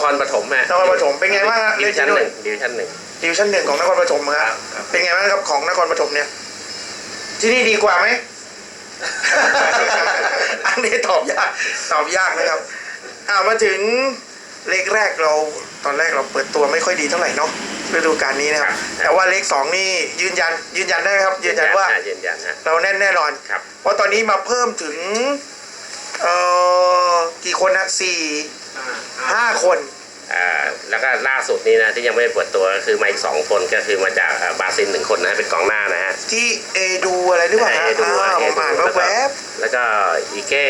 ครปฐมฮะนครปฐมเป็นไงบ้างฮะดิวิชั่นเล่หนนึ่งดิวิชั่นหนึ่ง ดิวิชั่นหนึ่งของนครปฐมคครัรับบครับ เป็นไงบ้างครับของนครปฐมเนี่ย ที่นี่ดีกว่าไหม อันนี้ตอบยากตอบยากนะครับอ่ามาถึงเลขแรกเราตอนแรกเราเปิดตัวไม่ค่อยดีเท่าไหร่เนาะฤดูกาลนี้นะครับ แต่ว่าเลขสองนี่ยืนยัน ยืนยันได้ไหมครับ ยืนยันว่า ฮะยืนยันฮะ เราแน่นแน่นอน ครับ เพราะตอนนี้มาเพิ่มถึงเอ่อกี่คนนะสี่ ห้าคนอ่าแล้วก็ล่าสุดนี้นะที่ยังไม่ได้เปิดตัวก็คือมาอีกสองคนก็คือมาจากอ่าบราซิลหนึ่งคนนะเป็นกองหน้านะฮะที่เอดูอะไรหรือเปล่าฮะเอดูอ่าผมอ่านเอดูแวบแล้วก็อีเก้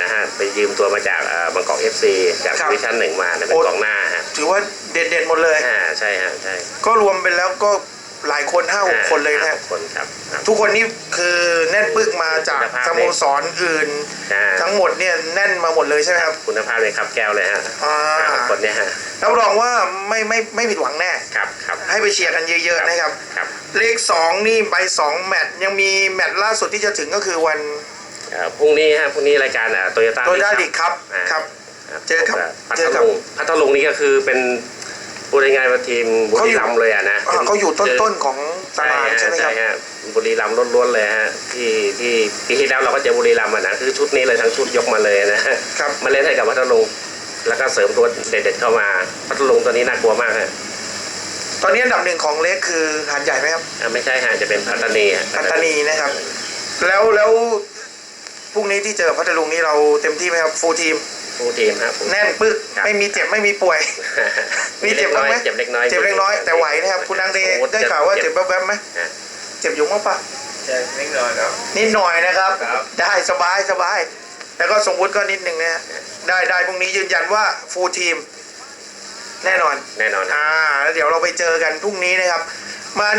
นะฮะไปยืมตัวมาจากอ่าบางกอกเอฟซีจากครับดิวิชั่นหนึ่งมานะเป็นโอ้กองหน้าฮะๆถือว่าเด็ดๆหมดเลยอ่าใช่ฮะใช่ก็รวมไปแล้วก็ หลายคนห้าหกคนเลยนะห้าฮะหกคนครับครับ ทุกคนนี่คือแน่นปึกมาจากคุณภาพสโมสรอื่นอ่าทั้งหมดเนี่ยแน่นมาหมดเลยใช่ไหมครับ คุณภาพเลยครับแก้วเลยฮะอ่าห้าหกคนเนี่ยฮะรับรองว่าไม่ไม่ไม่ผิดหวังแน่ครับครับให้ไปเชียร์กันเยอะๆนะครับครับเลขสองนี่ไปสองแมตช์ยังมีแมตช์ล่าสุดที่จะถึงก็คือวันเอ่อพรุ่งนี้ฮะพรุ่งนี้รายการโตโยต้าโตต้าลีกครับครับ เจอกับพัเจทอกับลุงพัทลุงนี่ก็คือเป็น พูดง่ายๆว่าทีมบุเขารีอยู่รัมย์เลยอะนะอ่าเขาอยู่ต้นๆของตาใช่รางฮะใช่ไหมครับใช่ฮะบุรีรัมย์ล้วนๆเลยฮะที่ที่ปีที่แล้วเราก็เจอบุรีรัมย์อะนะคือชุดนี้เลยทั้งชุดยกมาเลยนะครับ มาเล่นให้กับพัทลุงแล้วก็เสริมตัวเด็ดๆเข้ามาพัทลุงตัวนี้น่ากลัวมากฮะตอนนี้อันดับหนึ่งของเล็กคือหาดใหญ่ไหมครับอะไม่ใช่ฮะจะเป็นพัตตานีฮะปัตตานีนะครับ แล้วแล้วพรุ่งนี้ที่เจอพัทลุงนี่เราเต็มที่ไหมครับฟูลทีม ผู้ทีมฮะผู้แน่นปึ๊กครับไม่มีเจ็บไม่มีป่วย มีเจ็บบ้างไหมเจ็บเล็กน้อยเจ็บเล็กน้อยแต่ไหวนะครับคุณนางเดได้ข่าวว่าเจ็บแป๊บๆไหมฮะเจ็บอยู่มั้งปะเจ็บนิดหน่อยครับนิดหน่อยนะครับครับได้สบายสบายแล้วก็สมมุติก็นิดหนึ่งนะฮะได้ได้พรุ่งนี้ยืนยันว่าฟูลทีม แน่นอนแน่นอนฮะอ่าแล้วเดี๋ยวเราไปเจอกันพรุ่งนี้นะครับ มาใน